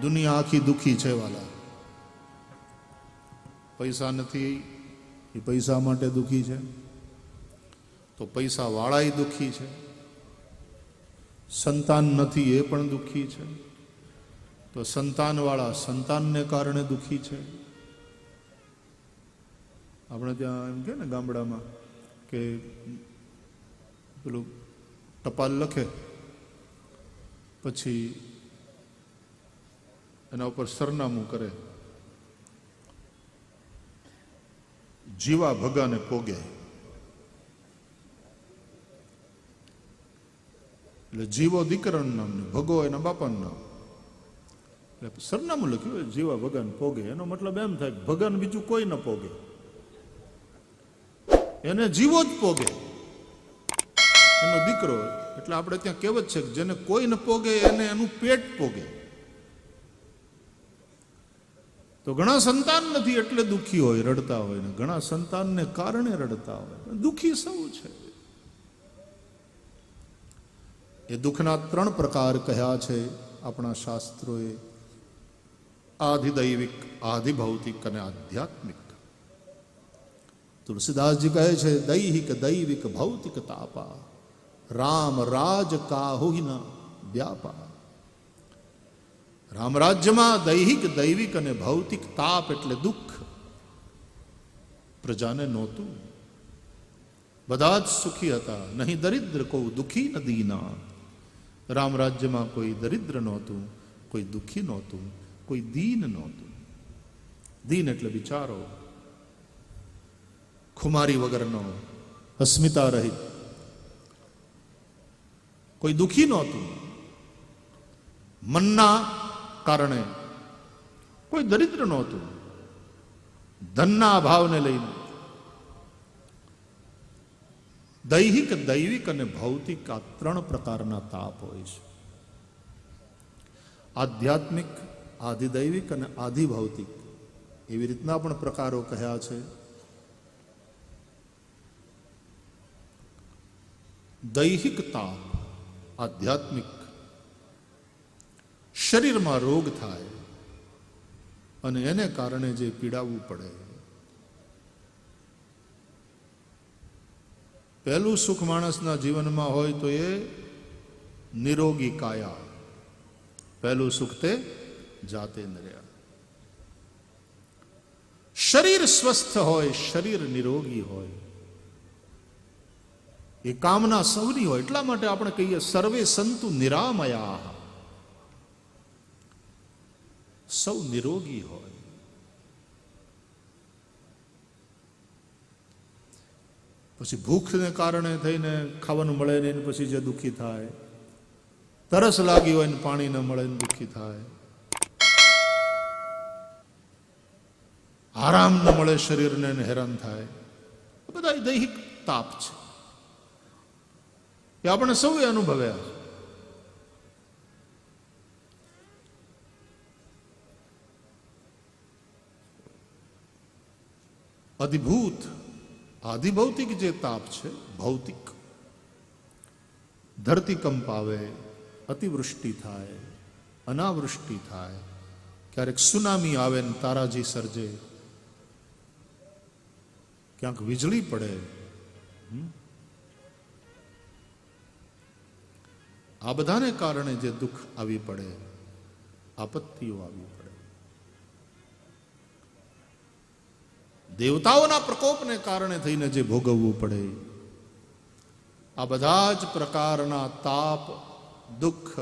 દુનિયા આખી દુઃખી છે વાલા. પૈસા નથી, એ પૈસા માટે દુખી છે. તો પૈસા વાળાય દુખી છે. સંતાન નથી એ પણ દુઃખી છે. તો સંતાનવાળા સંતાનને કારણે દુખી છે. આપણે ત્યાં એમ કે ને ગામડામાં કે પેલું ટપાલ લખે. પછી એના ઉપર સરનામું કરે. જીવા ભગાને પોગે. એટલે જીવો દીકરાનું નામ ને ભગો એના બાપાનું નામ. એટલે સરનામું લખ્યું જીવા ભગવાન પોગે. એનો મતલબ એમ થાય ભગવાન બીજું કોઈ ન પોગે. એને જીવો જ પોગે. એનો દીકરો એટલે આપણે ત્યાં કહેવત છે કે જેને કોઈ ન પોગે, એને એનું પેટ પોગે. તો ઘણા સંતાન નથી એટલે દુઃખી હોય, રડતા હોય ને ઘણા સંતાનને કારણે રડતા હોય. દુઃખી સૌ છે. એ દુઃખના ત્રણ પ્રકાર કહ્યા છે આપણા શાસ્ત્રોએ. આધિદૈવિક, આધિભૌતિક અને આધ્યાત્મિક. તુલસીદાસજી કહે છે, દૈહિક, દૈવિક, ભૌતિક તાપા. રામ, રાજ, કાહુહિના, વ્યાપા. રામ રાજ્યમાં દૈહિક, દૈવિક અને ભૌતિક તાપ એટલે દુઃખ પ્રજાને નહોતું. બધા જ સુખી હતા. નહીં દરિદ્ર કોઈ દુઃખી ન દીના રામ રાજ્યમાં કોઈ દરિદ્ર નહોતું, કોઈ દુઃખી નહોતું, કોઈ દીન નહોતું. દીન એટલે વિચારો. ખુમારી વગરનો અસ્મિતા રહિત. કોઈ દુઃખી નહોતું. મનના કારણે કોઈ દરિદ્ર નહોતું. ધનના અભાવને લઈને દૈહિક, દૈવિક અને ભૌતિક આ ત્રણ પ્રકારના તાપ હોય છે. આધ્યાત્મિક, આધિદૈવિક અને આધિભૌતિક એવી રીતના પણ પ્રકારો કહ્યા છે. દૈહિક તાપ, આધ્યાત્મિક શરીરમાં રોગ થાય અને એને કારણે જે પીડાવવું પડે. પહેલું સુખ માણસના જીવનમાં હોય તો એ નિરોગી કાયા. પહેલું સુખ તે જાતેન્દ્રિયા શરીર સ્વસ્થ હોય, શરીર નિરોગી હોય. એ કામના સૌની હોય, એટલા માટે આપણે કહીએ સર્વે સંતુ નિરામયા. સૌ નિરોગી હોય. પછી ભૂખને કારણે થઈને ખાવાનું મળે નહીં પછી જે દુઃખી થાય. તરસ લાગી હોય ને પાણી ન મળે ને દુઃખી થાય. આરામ ન મળે શરીરને હેરાન થાય. બધા દૈહિક તાપ છે. એ આપણે સૌએ અનુભવ્યા. અધિભૂત. આધિભૌતિક જે તાપ છે, ભૌતિક. ધરતીકંપ આવે અતિવૃષ્ટિ થાય, અનાવૃષ્ટિ થાય. ક્યારેક સુનામી આવે ને તારાજી સર્જે. ક્યાંક વીજળી પડે. આ બધાને કારણે જે દુઃખ આવી પડે, આપત્તિઓ આવી પડે. દેવતાઓના પ્રકોપને કારણે થઈને જે ભોગવવું પડે. આ બધા જ પ્રકારના તાપ, દુઃખ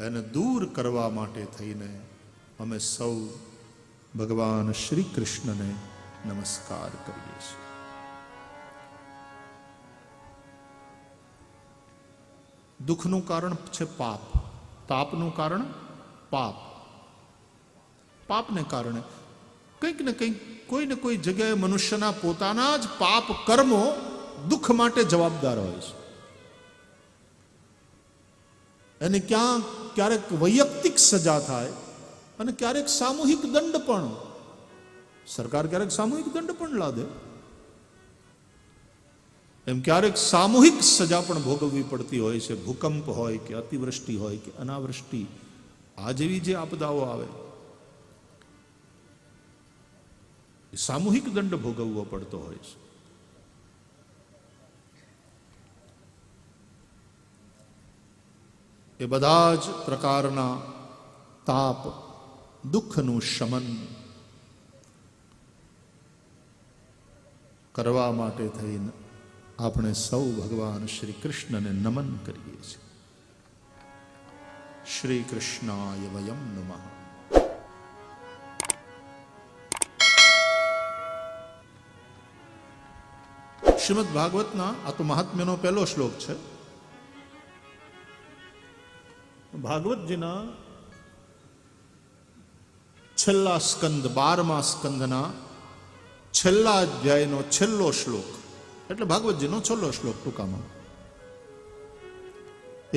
એને દૂર કરવા માટે થઈને અમે સૌ ભગવાન શ્રી કૃષ્ણને નમસ્કાર કરીએ છીએ. દુઃખનું કારણ છે પાપ. તાપનું કારણ પાપ. પાપને કારણે કંઈક ને કંઈક કોઈ ને કોઈ જગ્યાએ મનુષ્યના પોતાના જ પાપ કર્મો દુઃખ માટે જવાબદાર હોય છે. એને ક્યાં ક્યારેક વૈયક્તિક સજા થાય અને ક્યારેક સામૂહિક દંડ પણ. સરકાર ક્યારેક સામૂહિક દંડ પણ લાદે. એમ ક્યારેક સામૂહિક સજા પણ ભોગવવી પડતી હોય છે. ભૂકંપ હોય કે અતિવૃષ્ટિ હોય કે અનાવૃષ્ટિ. આ જેવી જે આપદાઓ આવે સામૂહિક દંડ ભોગવવો પડતો હોય છે. એ બધા જ પ્રકારના તાપ, દુઃખનું શમન કરવા માટે થઈને આપણે સૌ ભગવાન શ્રી કૃષ્ણને નમન કરીએ છીએ. શ્રી કૃષ્ણાય વયમ નમઃ. શ્રીમદ ભાગવતના આ તો મહાત્મ્યનો પહેલો શ્લોક છે. ભાગવતજીના છેલ્લા સ્કંદ, બારમા સ્કંદના છેલ્લા અધ્યાયનો છેલ્લો શ્લોક. એટલે ભાગવતજીનો છેલ્લો શ્લોક ટૂંકામાં.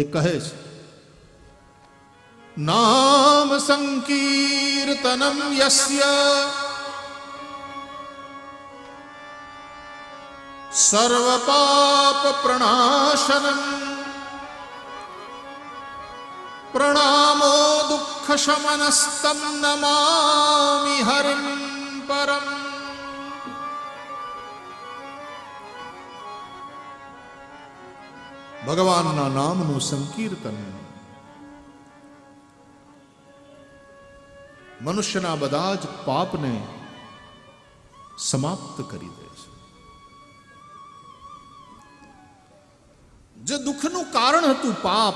એ કહે છે, નામ સંકીર્તનમ યસ્ય સર્વપાપ પ્રણાશનમ પ્રણામો દુઃખ શમનસ્તમ નમામિ હરિમ પરમ ભગવાનના નામનું સંકીર્તન મનુષ્યના બધા જ પાપને સમાપ્ત કરી દે છે જે દુઃખનું કારણ હતું પાપ,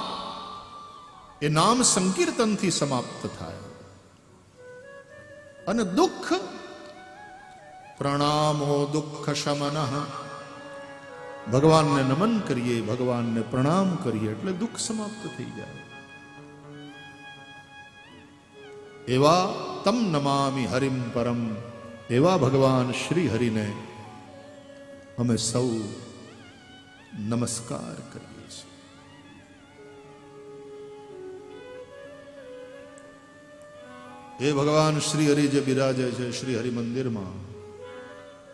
એ નામ સંકીર્તનથી સમાપ્ત થાય. અને દુઃખ, પ્રણામો દુઃખ શમન. ભગવાનને નમન કરીએ, ભગવાનને પ્રણામ કરીએ, એટલે દુઃખ સમાપ્ત થઈ જાય. એવા તમ નમામી હરિમ પરમ, એવા ભગવાન શ્રી હરિને અમે સૌ નમસ્કાર કરીએ છીએ. હે ભગવાન, શ્રી હરિ જે બિરાજે છે, શ્રી હરિ મંદિરમાં,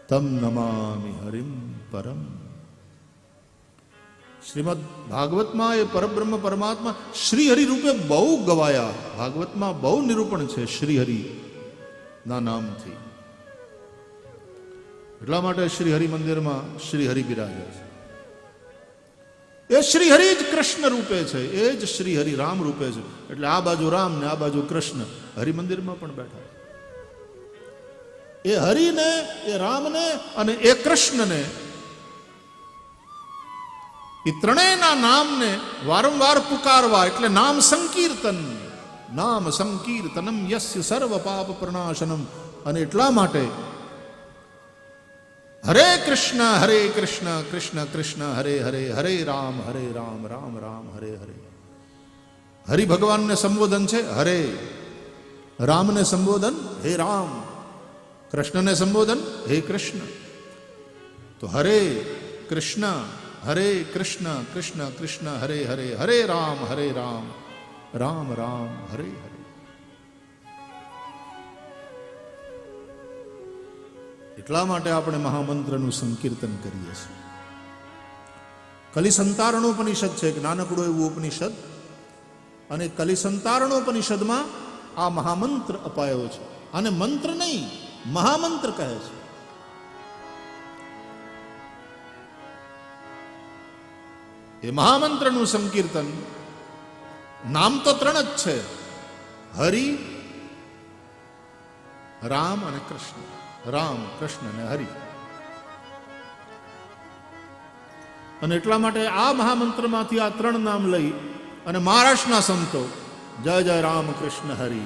તમ નમામિ હરિમ પરમ. શ્રીમદ ભાગવતમાં એ પરબ્રહ્મ પરમાત્મા શ્રી હરિ રૂપે બહુ ગવાયા. ભાગવતમાં બહુ નિરૂપણ છે શ્રી હરિ ના નામથી. એટલા માટે શ્રી હરિ મંદિરમાં શ્રી હરિ બિરાજે છે. એ શ્રી હરિ જ કૃષ્ણ રૂપે છે. એ જ શ્રી હરિ રામ રૂપે છે. એટલે આ બાજુ રામ ને આ બાજુ કૃષ્ણ. હરિ મંદિરમાં પણ બેઠા. એ હરિને, એ રામને અને એ કૃષ્ણને એ ત્રણેયના નામને વારંવાર પુકારવા એટલે નામ સંકીર્તન. નામ સંકીર્તનમ યસ્ય સર્વ પાપ પ્રણાશનમ. અને એટલા માટે હરે કૃષ્ણ હરે કૃષ્ણ કૃષ્ણ કૃષ્ણ હરે હરે હરે રામ હરે રામ રામ રામ હરે હરે હરિ ભગવાનને સંબોધન છે હરે રામને સંબોધન હે રામ કૃષ્ણને સંબોધન હે કૃષ્ણ તો હરે કૃષ્ણ હરે કૃષ્ણ કૃષ્ણ કૃષ્ણ હરે હરે હરે રામ હરે રામ રામ રામ હરે હરે એટલા માટે આપણે મહામંત્રનું સંકીર્તન કરીએ છીએ. કલિસંતારણ ઉપનિષદ છે, એક નાનકડું એવું ઉપનિષદ. અને કલિસંતારણ ઉપનિષદમાં આ મહામંત્ર અપાયો છે. અને મંત્ર નહીં, મહામંત્ર કહે છે. એ મહામંત્રનું સંકીર્તન નામ તો ત્રણ જ છે. હરિ, રામ અને કૃષ્ણ. રામ, કૃષ્ણ અને હરિ. અને એટલા માટે આ મહામંત્રમાંથી આ ત્રણ નામ લઈ અને મહારાષ્ટ્રના સંતો, જય જય રામ, કૃષ્ણ, હરિ.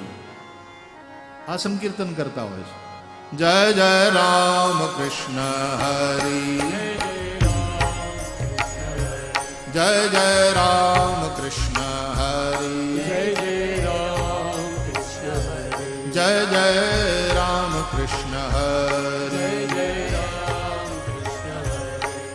આ સંકીર્તન કરતા હોય છે. જય જય રામ, કૃષ્ણ, હરિ. જય જય રામ, કૃષ્ણ, હરિ. જય જય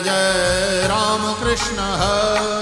जय रामकृष्ण हरे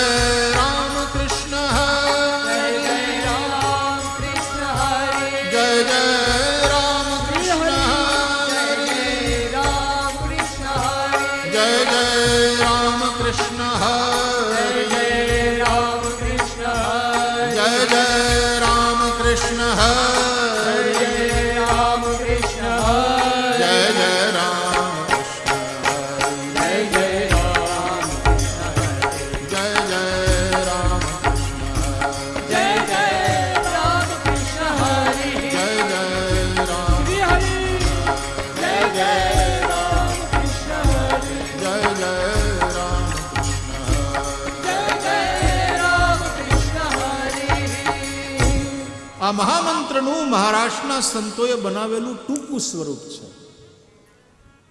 આ મહામંત્રનું મહારાષ્ટ્રના સંતોએ બનાવેલું ટૂંકું સ્વરૂપ છે.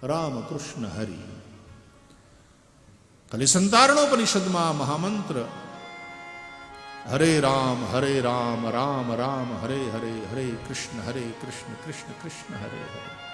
રામ કૃષ્ણ હરિ. ખાલી સંતારણોપનિષદમાં આ મહામંત્ર. હરે રામ હરે રામ રામ રામ, હરે હરે હરે કૃષ્ણ હરે કૃષ્ણ કૃષ્ણ કૃષ્ણ, હરે હરે.